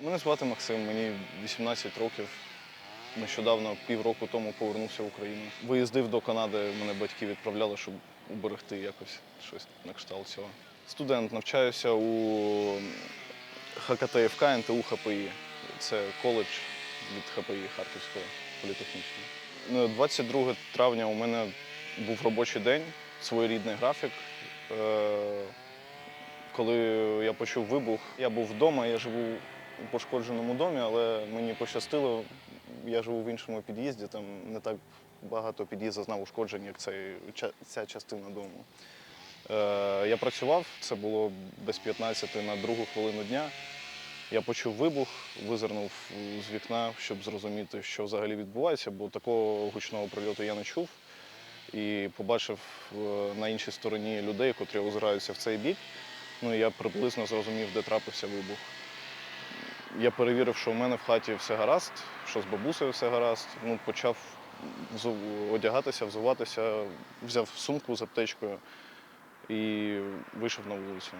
Мене звати Максим, мені 18 років. Нещодавно, півроку тому, повернувся в Україну. Виїздив до Канади, мене батьки відправляли, щоб уберегти якось щось на кшталт цього. Студент, навчаюся у ХКТФК НТУ ХПІ. Це коледж від ХПІ Харківського політехнічного. Ну, 22 травня у мене був робочий день, своєрідний графік. Е, Коли я почув вибух, я був вдома, я живу у пошкодженому домі, але мені пощастило. Я живу в іншому під'їзді, там не так багато під'їзд зазнав ушкоджень, як цей, ця частина дому. Е, я працював, це було без 15 на другу хвилину дня. Я почув вибух, визирнув з вікна, щоб зрозуміти, що взагалі відбувається, бо такого гучного прильоту я не чув. І побачив е, на іншій стороні людей, котрі озираються в цей бік. Ну, і я приблизно зрозумів, де трапився вибух. Я перевірив, що в мене в хаті все гаразд, що з бабусею все гаразд. Ну, почав одягатися, взуватися, взяв сумку з аптечкою і вийшов на вулицю,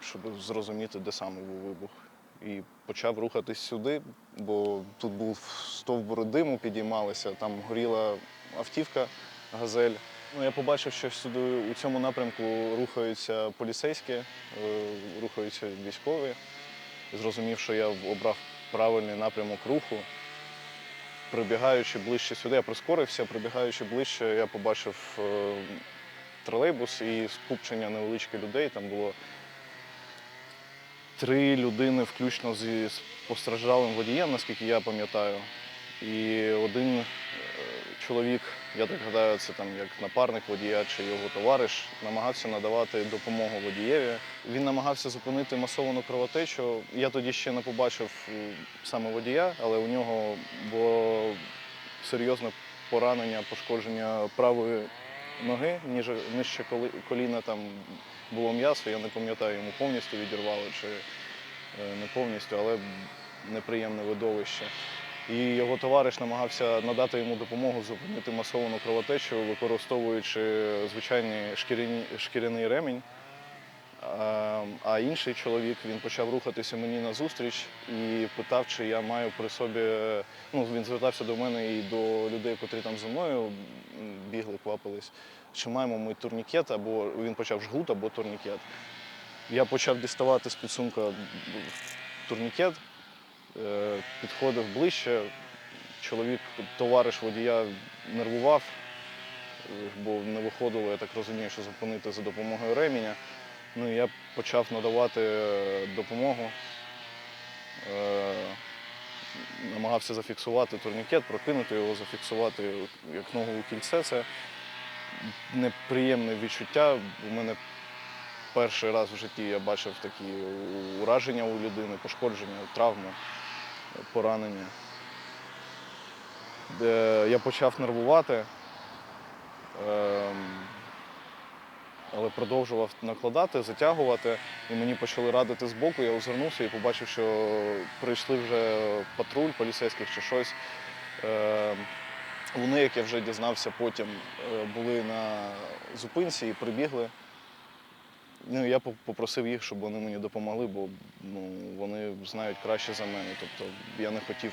щоб зрозуміти, де саме був вибух. І почав рухатись сюди, бо тут був стовбур диму, підіймалися, там горіла автівка, газель. Ну, я побачив, що сюди у цьому напрямку рухаються поліцейські, е, рухаються військові. Зрозумів, що я обрав правильний напрямок руху. Прибігаючи ближче сюди, я прискорився, прибігаючи ближче, я побачив е, тролейбус і скупчення невеличке людей. Там було три людини, включно зі постраждалим водієм, наскільки я пам'ятаю. І один чоловік, я так гадаю, це там як напарник водія чи його товариш, намагався надавати допомогу водієві. Він намагався зупинити масовану кровотечу. Я тоді ще не побачив саме водія, але у нього було серйозне поранення, пошкодження правої ноги, ніж нижче коліна там було м'ясо. Я не пам'ятаю, йому повністю відірвало чи е, не повністю, але неприємне видовище. І його товариш намагався надати йому допомогу зупинити масовану кровотечу, використовуючи звичайний шкіряний ремінь. А, а інший чоловік він почав рухатися мені назустріч і питав, чи я маю при собі. Ну, він звертався до мене і до людей, котрі там зі мною бігли, квапились, чи маємо ми турнікет, або він почав жгут або турнікет. Я почав діставати з підсумка турнікет, підходив ближче. Чоловік, товариш водія нервував, е, бо не виходило, я так розумію, що зупинити за допомогою ременя. Ну, і я почав надавати е, допомогу. Е, намагався зафіксувати турнікет, прокинути його, зафіксувати як ногу у кільце. Це неприємне відчуття. У мене перший раз в житті я бачив такі ураження у людини, пошкодження, травми, поранення. Я почав нервувати. Ем, але продовжував накладати, затягувати. І мені почали радити збоку. Я озирнувся і побачив, що прийшли вже патруль поліцейських чи щось. Е, Вони, як я вже дізнався, потім е, були на зупинці і прибігли. Ну, я попросив їх, щоб вони мені допомогли, бо ну, вони знають краще за мене. Тобто я не хотів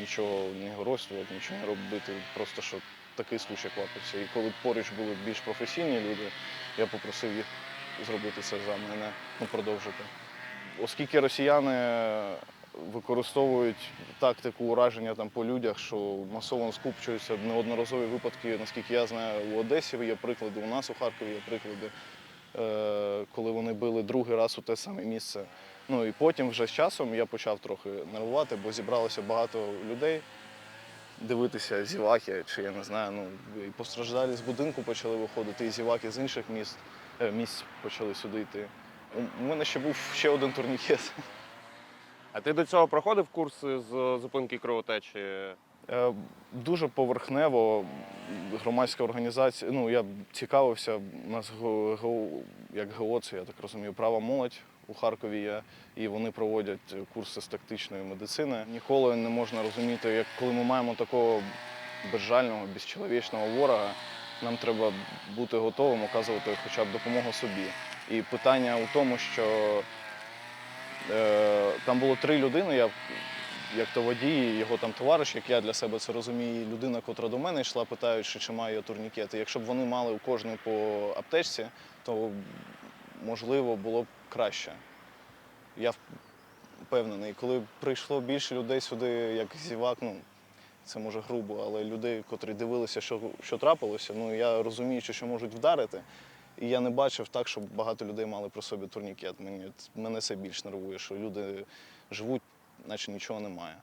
нічого не горостувати, нічого не робити, просто що такий случай квапився. І коли поруч були більш професійні люди, я попросив їх зробити це за мене, ну, продовжити. Оскільки росіяни використовують тактику ураження там по людях, що масово скупчуються неодноразові випадки, наскільки я знаю, у Одесі є приклади, у нас у Харкові є приклади, коли вони били другий раз у те саме місце. Ну і потім вже з часом я почав трохи нервувати, бо зібралося багато людей дивитися зіваки, чи я не знаю, ну і постраждалі з будинку почали виходити, і зіваки з інших міст, е, місць почали сюди йти. У мене ще був ще один турнікет. А ти до цього проходив курси з зупинки кровотечі? Е, Дуже поверхнево громадська організація. Ну, я цікавився, у нас як ГО, це я так розумію, права молодь у Харкові є, і вони проводять курси з тактичної медицини. Ніколи не можна розуміти, як коли ми маємо такого безжального, безчеловічного ворога, нам треба бути готовим оказувати хоча б допомогу собі. І питання у тому, що Е, Там було три людини. Я як то водій, його там товариш, як я для себе це розумію, людина, котра до мене йшла, питаючи, чи маю я турнікети. Якщо б вони мали у кожної по аптечці, то можливо було б краще. Я впевнений, коли прийшло більше людей сюди, як зівак, ну це може грубо, але людей, котрі дивилися, що, що трапилося, ну я розумію, що можуть вдарити. І я не бачив так, щоб багато людей мали при собі турнікет. Мені, мене це більш нервує, що люди живуть, наче нічого немає.